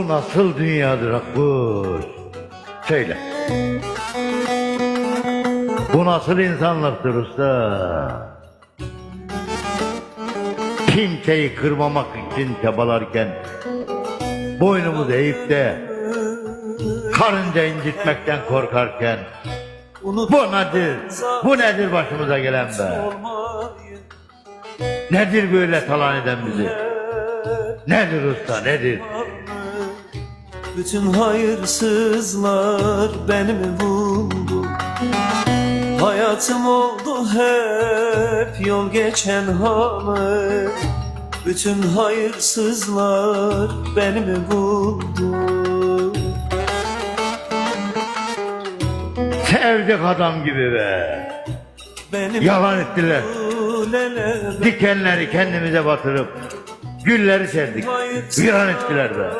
nasıl dünyadır Akkuş? Söyle. Bu nasıl insanlıktır usta? Kimseyi kırmamak için çabalarken boynumuzu eğip de karınca incitmekten korkarken bu nedir? Bu nedir başımıza gelen be? Nedir böyle talan eden bizi? Nedir usta nedir? Bütün hayırsızlar beni mi buldu Hayatım oldu hep yol geçen hanı Bütün hayırsızlar beni mi buldu Sevdik adam gibi be. Benim Yalan ettiler. lele Dikenleri kendimize batırıp gülleri serdik. Viran ettiler be.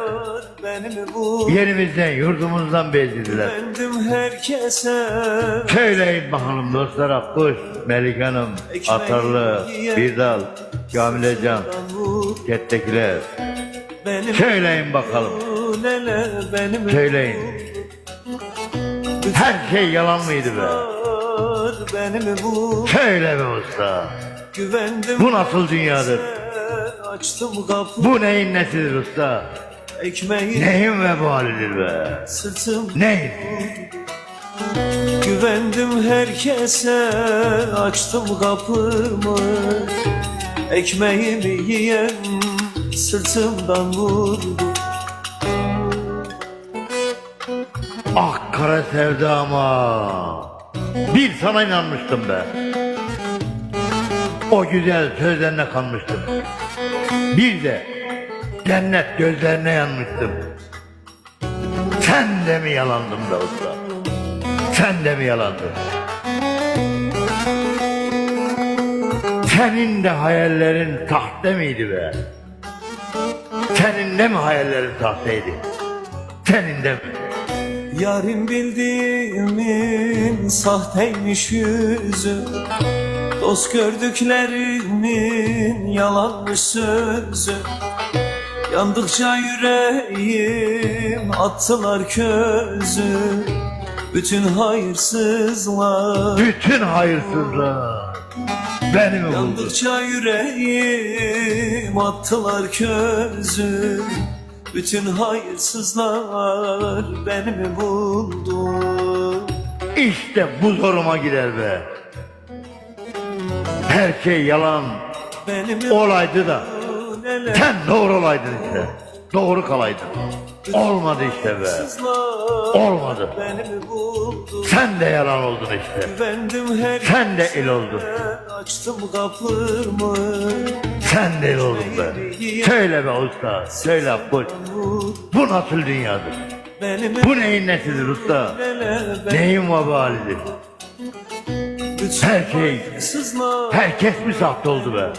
Beni mi buldu Yerimizden yurdumuzdan bezdirdiler. Bendim herkese Söyleyin bakalım dostlar Akkuş, Melik Hanım, Atarlı, Birdal, Camilecan, vur Kettekiler. Benim Söyleyin bakalım. lele benim Söyleyin. Her şey yalan mıydı be? Benim bu Söyle be usta. güvendim Bu nasıl dünyadır? açtım kapı Bu neyin nesidir usta? Ekmeği Neyin vebalidir be? sırtım Neyin? güvendim herkese açtım kapımı ekmeğimi yiyen sırtımdan vurdu Ah kara sevdama. Bir sana inanmıştım be. O güzel sözlerine kanmıştım. Bir de cennet gözlerine yanmıştım. Sen de mi yalandın be usta? Sen de mi yalandın? Senin de hayallerin sahte miydi be? Senin de mi hayallerin sahteydi? Senin de mi? Yarim bildiğimin sahteymiş yüzü Dost gördüklerimin yalanmış sözü Yandıkça yüreğim attılar közü. Bütün hayırsızlar Bütün hayırsızlar beni buldu? Yandıkça yüreğim attılar közü. Bütün hayırsızlar beni mi buldu İşte bu zoruma girer be. Her şey yalan. Beni mi olaydı da sen doğru olaydın işte. Doğru kalaydın. Olmadı işte be. Olmadı. Sen de yalan oldun işte. Sen de el oldun. Açtım kapımı Sen de el oldun be. Söyle be usta. Söyle bu. Bu nasıl dünyadır? Bu neyin nesidir usta? Neyin vebalidir? bütün Her şey, herkes mi sahte oldu be?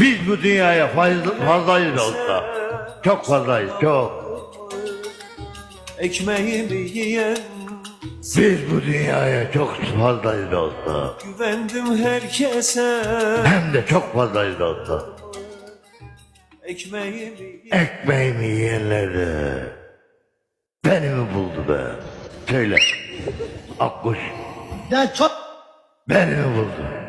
Biz bu dünyaya fazla, fazlayız usta. Çok fazlayız, çok. Ekmeğimi yiyen Biz bu dünyaya çok fazlayız usta. Güvendim herkese Hem de çok fazlayız usta. Ekmeğimi yiyen Ekmeğimi yiyenler de beni mi buldu be? Söyle. Akkuş Ya çok beni mi buldu?